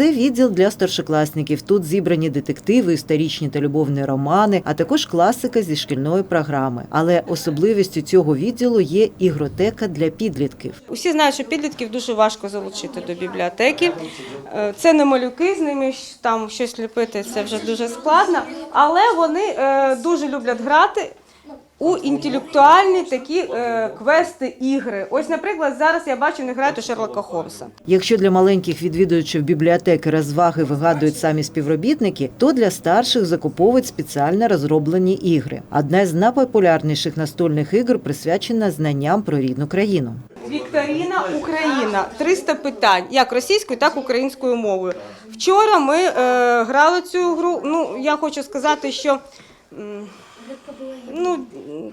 це відділ для старшокласників. Тут зібрані детективи, історичні та любовні романи, а також класика зі шкільної програми. Але особливістю цього відділу є ігротека для підлітків. Усі знають, що підлітків дуже важко залучити до бібліотеки. Е, Це не малюки, з ними там щось ліпити це вже дуже складно. Але вони е, дуже люблять грати у інтелектуальні такі е, квести ігри. Ось, наприклад, зараз я бачу, грають у Шерлока Холмса. Якщо для маленьких відвідувачів бібліотеки розваги вигадують самі співробітники, то для старших закуповують спеціально розроблені ігри. Одна з найпопулярніших настольних ігор присвячена знанням про рідну країну. Вікторіна Україна. 300 питань, як російською, так і українською мовою. Вчора ми е, грали цю гру. Ну, я хочу сказати, що. м, Ну,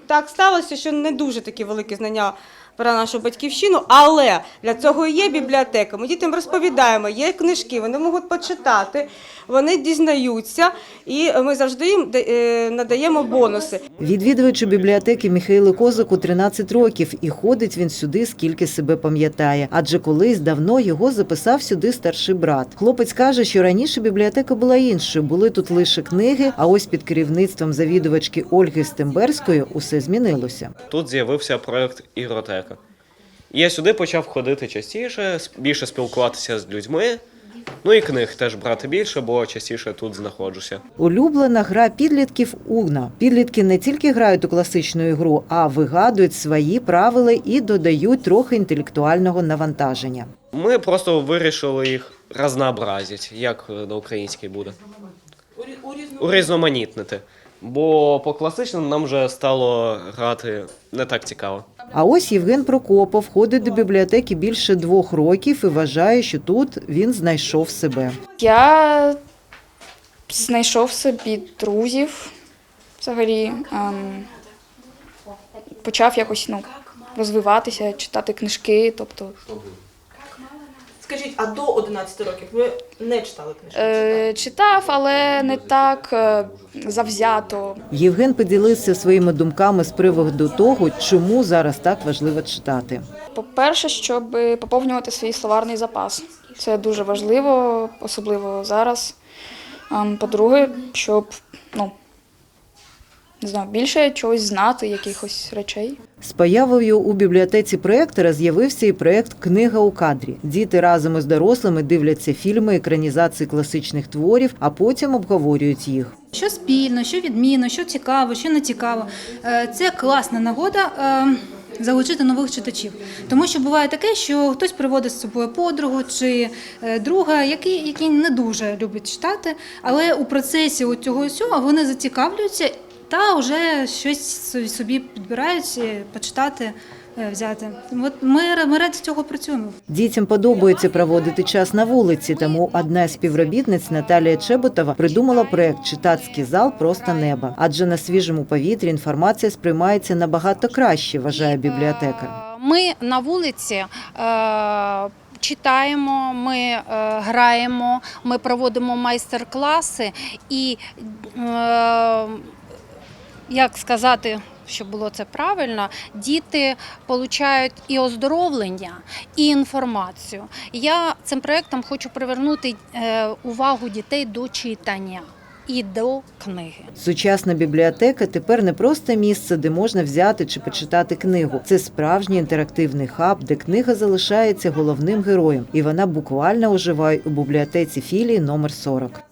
так сталося, що не дуже такі великі знання про нашу батьківщину, але для цього і є бібліотека. Ми дітям розповідаємо, є книжки, вони можуть почитати, вони дізнаються, і ми завжди їм е, надаємо бонуси. Відвідувачу бібліотеки Михайлу Козаку 13 років, і ходить він сюди, скільки себе пам'ятає. Адже колись давно його записав сюди старший брат. Хлопець каже, що раніше бібліотека була іншою. Були тут лише книги, а ось під керівництвом завідувачки Ольги Стемберської усе змінилося. Тут з'явився проект ігротека. І я сюди почав ходити частіше, більше спілкуватися з людьми. Ну і книг теж брати більше, бо частіше тут знаходжуся. Улюблена гра підлітків Угна. Підлітки не тільки грають у класичну ігру, а вигадують свої правила і додають трохи інтелектуального навантаження. Ми просто вирішили їх разнообразити, як е, на українській буде. Урізноманітнити. Бо по класичному нам вже стало грати не так цікаво. А ось Євген Прокопов ходить до бібліотеки більше двох років і вважає, що тут він знайшов себе. Я знайшов собі друзів взагалі. Ем, почав якось ну, розвиватися, читати книжки. Тобто, Скажіть, а до 11 років ви не читали книжки? е, читав, але не так е, завзято. Євген поділився своїми думками з приводу того, чому зараз так важливо читати. По-перше, щоб поповнювати свій словарний запас. Це дуже важливо, особливо зараз. Ем, По-друге, щоб ну, не знаю, більше чогось знати, якихось речей. З появою у бібліотеці проектора з'явився і проект Книга у кадрі. Діти разом із дорослими дивляться фільми, екранізації класичних творів, а потім обговорюють їх. Що спільно, що відмінно, що цікаво, що не цікаво. Е, Це класна нагода е, залучити нових читачів. Тому що буває таке, що хтось приводить з собою подругу чи е, друга, який, який не дуже любить читати, але у процесі от цього всього вони зацікавлюються та вже щось собі підбирають е, почитати, е, взяти. От ми, ми раді цього працюємо. Дітям подобається проводити час на вулиці, тому одна з співробітниць Наталія Чеботова придумала проект Читацький зал просто неба. Адже на свіжому повітрі інформація сприймається набагато краще, вважає бібліотекар. Ми на вулиці. е, Читаємо, ми е, граємо, ми проводимо майстер-класи і, е, як сказати, щоб було це правильно, діти отримують і оздоровлення, і інформацію. Я цим проєктом хочу привернути е, увагу дітей до читання і до книги. Сучасна бібліотека тепер не просто місце, де можна взяти чи почитати книгу. Це справжній інтерактивний хаб, де книга залишається головним героєм, і вона буквально оживає у бібліотеці філії номер 40.